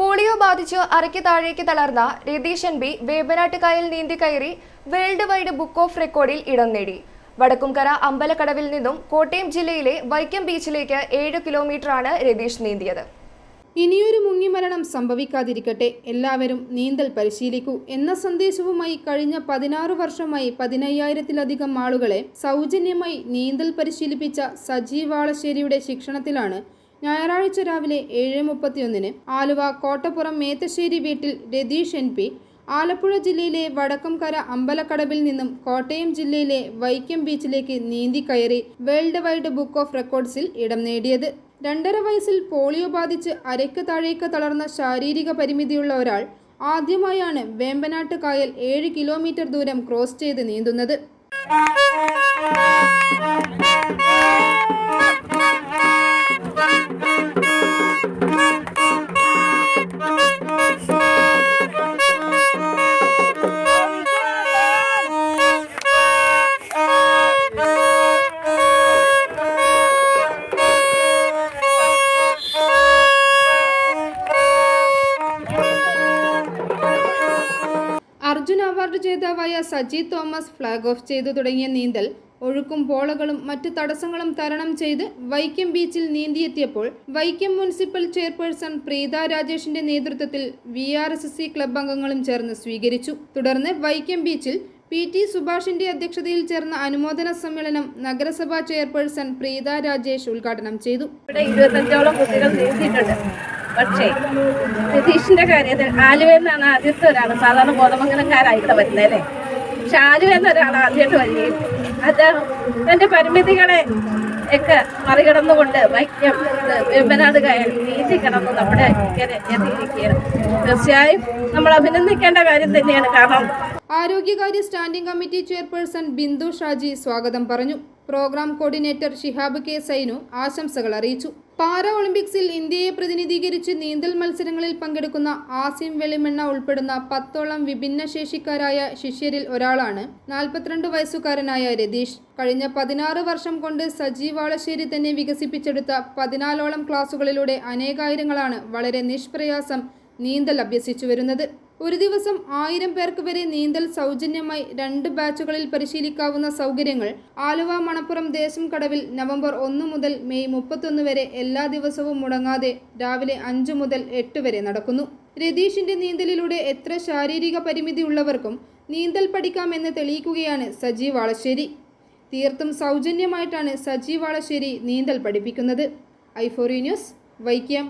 Polio ബാധിച്ച് അരയ്ക്ക് താഴേക്ക് തളർന്ന രതീശൻ ബി വേമ്പനാട്ടുകായൽ നീന്തി കയറി വേൾഡ് വൈഡ് ബുക്ക് ഓഫ് റെക്കോർഡിൽ ഇടം നേടി. വടക്കുംകര അമ്പലക്കടവിൽ നിന്നും കോട്ടയം ജില്ലയിലെ വൈക്കം ബീച്ചിലേക്ക് ഏഴ് കിലോമീറ്ററാണ് രതീഷ് നീന്തിയത്. ഇനിയൊരു മുങ്ങിമരണം സംഭവിക്കാതിരിക്കട്ടെ എല്ലാവരും നീന്തൽ പരിശീലിക്കൂ എന്ന സന്ദേശവുമായി കഴിഞ്ഞ പതിനാറ് വർഷമായി പതിനയ്യായിരത്തിലധികം ആളുകളെ സൗജന്യമായി നീന്തൽ പരിശീലിപ്പിച്ച സജീവ് വാളശ്ശേരിയുടെ ശിക്ഷണത്തിലാണ് ഞായറാഴ്ച രാവിലെ ഏഴ് മുപ്പത്തിയൊന്നിന് ആലുവ കോട്ടപ്പുറം മേത്തശ്ശേരി വീട്ടിൽ രതീഷ് എൻ പി ആലപ്പുഴ ജില്ലയിലെ വടക്കംകര അമ്പലക്കടവിൽ നിന്നും കോട്ടയം ജില്ലയിലെ വൈക്കം ബീച്ചിലേക്ക് നീന്തി കയറി വേൾഡ് വൈഡ് ബുക്ക് ഓഫ് റെക്കോർഡ്സിൽ ഇടം നേടിയത്. രണ്ടര വയസ്സിൽ പോളിയോ ബാധിച്ച് അരയ്ക്ക് താഴേക്ക് തളർന്ന ശാരീരിക പരിമിതിയുള്ള ഒരാൾ ആദ്യമായാണ് വേമ്പനാട്ട് കായൽ ഏഴ് കിലോമീറ്റർ ദൂരം ക്രോസ് ചെയ്ത് നീന്തുന്നത്. അവാർഡ് ജേതാവായ സജി തോമസ് ഫ്ലാഗ് ഓഫ് ചെയ്തു തുടങ്ങിയ നീന്തൽ ഒഴുക്കും പോളകളും മറ്റു തടസ്സങ്ങളും തരണം ചെയ്ത് വൈക്കം ബീച്ചിൽ നീന്തിയെത്തിയപ്പോൾ വൈക്കം മുനിസിപ്പൽ ചെയർപേഴ്സൺ പ്രീത രാജേഷിന്റെ നേതൃത്വത്തിൽ V R S S C club അംഗങ്ങളും ചേർന്ന് സ്വീകരിച്ചു. തുടർന്ന് വൈക്കം ബീച്ചിൽ പി ടി സുഭാഷിന്റെ അധ്യക്ഷതയിൽ ചേർന്ന അനുമോദന സമ്മേളനം നഗരസഭാ ചെയർപേഴ്സൺ പ്രീത രാജേഷ് ഉദ്ഘാടനം ചെയ്തു. ഇവിടെ ഇരുപത്തഞ്ചോളം കുട്ടികൾ നീന്തിയിട്ടുണ്ട്. പക്ഷേ രതീഷിന്റെ കാര്യത്തിൽ ആലുവയിൽ നിന്നാണ് ആദ്യത്തെ ഒരാൾ സാധാരണ ബോധമംഗലക്കാരായിട്ട് വരുന്നത് അല്ലേ? പക്ഷെ ആലുവയിൽ നിന്ന് ഒരാൾ ആദ്യമായിട്ട് വരികയും അത് തന്റെ പരിമിതികളെ ഒക്കെ മറികടന്നുകൊണ്ട് വൈക്കം വെമ്പനാട് കായൽ നീന്തി കിടന്ന് നമ്മുടെ എത്തിയിരിക്കുകയാണ്. തീർച്ചയായും നമ്മൾ അഭിനന്ദിക്കേണ്ട കാര്യം തന്നെയാണ്. കാരണം ആരോഗ്യകാര്യ standing committee chairperson Bindu Shaji സ്വാഗതം പറഞ്ഞു. Programme coordinator Shihab K Sainu ആശംസകൾ അറിയിച്ചു. പാരാ ഒളിമ്പിക്സിൽ ഇന്ത്യയെ പ്രതിനിധീകരിച്ച് നീന്തൽ മത്സരങ്ങളിൽ പങ്കെടുക്കുന്ന ആസിം വെളിമെണ്ണ ഉൾപ്പെടുന്ന പത്തോളം വിഭിന്നശേഷിക്കാരായ ശിഷ്യരിൽ ഒരാളാണ് നാൽപ്പത്തിരണ്ട് വയസ്സുകാരനായ രതീഷ്. കഴിഞ്ഞ പതിനാറ് വർഷം കൊണ്ട് സജീവ് വാളശ്ശേരി തന്നെ വികസിപ്പിച്ചെടുത്ത പതിനാലോളം ക്ലാസുകളിലൂടെ അനേകായിരങ്ങളാണ് വളരെ നിഷ്പ്രയാസം നീന്തൽ അഭ്യസിച്ചു വരുന്നത്. ഒരു ദിവസം ആയിരം പേർക്ക് വരെ നീന്തൽ സൗജന്യമായി രണ്ട് ബാച്ചുകളിൽ പരിശീലിക്കാവുന്ന സൗകര്യങ്ങൾ ആലുവ മണപ്പുറം ദേശം കടവിൽ നവംബർ ഒന്ന് മുതൽ മെയ് മുപ്പത്തൊന്ന് വരെ എല്ലാ ദിവസവും മുടങ്ങാതെ രാവിലെ അഞ്ച് മുതൽ എട്ട് വരെ നടക്കുന്നു. രതീഷിന്റെ നീന്തലിലൂടെ എത്ര ശാരീരിക പരിമിതി ഉള്ളവർക്കും നീന്തൽ പഠിക്കാമെന്ന് തെളിയിക്കുകയാണ് സജീവ് വാളശ്ശേരി. തീർത്തും സൗജന്യമായിട്ടാണ് സജീവ് വാളശ്ശേരി നീന്തൽ പഠിപ്പിക്കുന്നത്. ഐഫോറി ന്യൂസ് വൈക്കം.